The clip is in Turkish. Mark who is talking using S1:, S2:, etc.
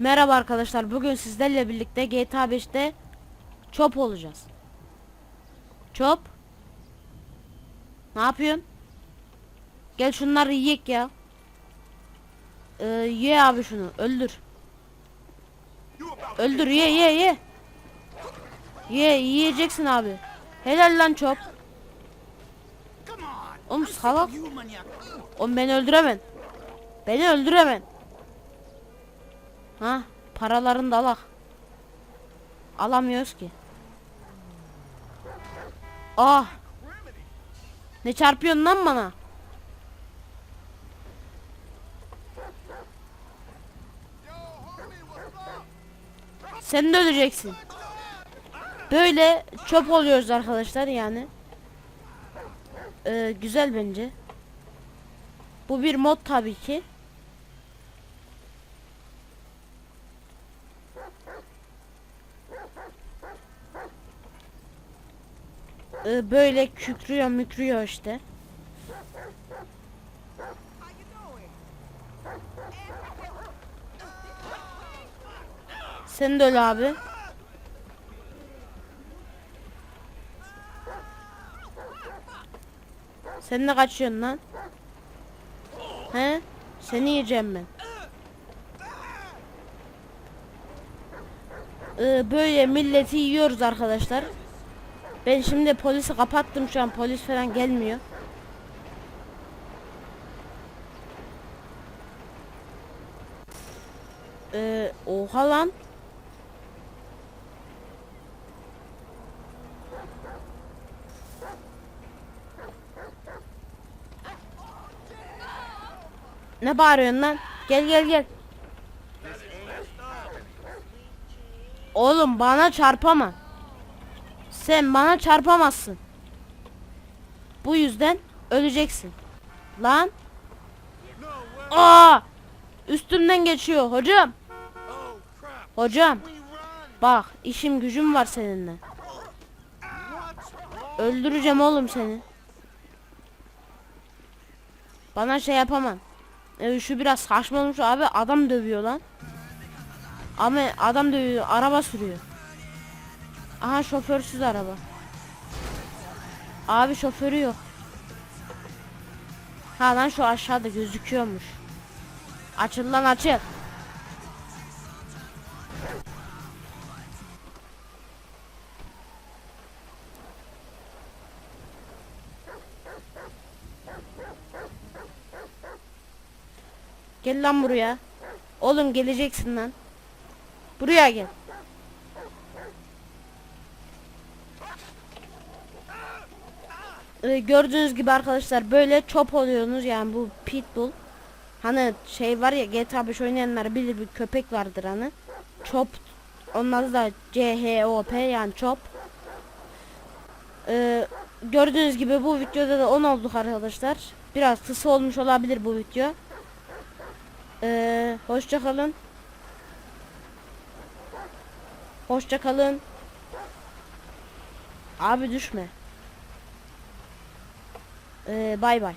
S1: Merhaba arkadaşlar. Bugün sizlerle birlikte GTA 5'te çop olacağız. Çop. Ne yapıyorsun? Gel şunları yiyek ya. Ee, ye abi şunu. Öldür. Öldür ye ye ye. Ye yiyeceksin abi. Helal lan çop. Oğlum salak. Oğlum beni öldüremen. Beni öldüremen. Ha, paralarını da alak. Alamıyoruz ki. Ah. Ne çarpıyorsun lan bana? Sen de öleceksin. Böyle çöp oluyoruz arkadaşlar yani. Ee, güzel bence. Bu bir mod tabii ki. Böyle kükrüyor mükrüyor işte. Sen de öyle abi. Sen de kaçıyorsun lan. He? Seni yiyeceğim ben. Ee, böyle milleti yiyoruz arkadaşlar. Ben şimdi polisi kapattım şu an polis falan gelmiyor. Ee, oha lan. Ne bağırıyorsun lan? Gel gel gel. Oğlum bana çarpama. Sen bana çarpamazsın. Bu yüzden öleceksin. Lan. Aa! Üstümden geçiyor hocam. Hocam bak işim gücüm var seninle. Öldüreceğim oğlum seni. Bana şey yapamam. Ee, şu biraz saçma olmuş abi adam dövüyor lan. Ama adam dövüyor araba sürüyor. Aha şoförsüz araba. Abi şoförü yok. Ha lan şu aşağıda gözüküyormuş. Açıl lan açıl. Gel lan buraya. Oğlum geleceksin lan. Buraya gel. Ee, gördüğünüz gibi arkadaşlar böyle çop oluyorsunuz yani bu pitbull. Hani şey var ya GTA 5 oynayanlar bilir bir köpek vardır hani. Çop. Adı da CHOP yani çop. Ee, gördüğünüz gibi bu videoda da 10 olduk arkadaşlar. Biraz kısa olmuş olabilir bu video. Ee, hoşça kalın. Hoşça kalın. Abi düşme. Ee, bay bay.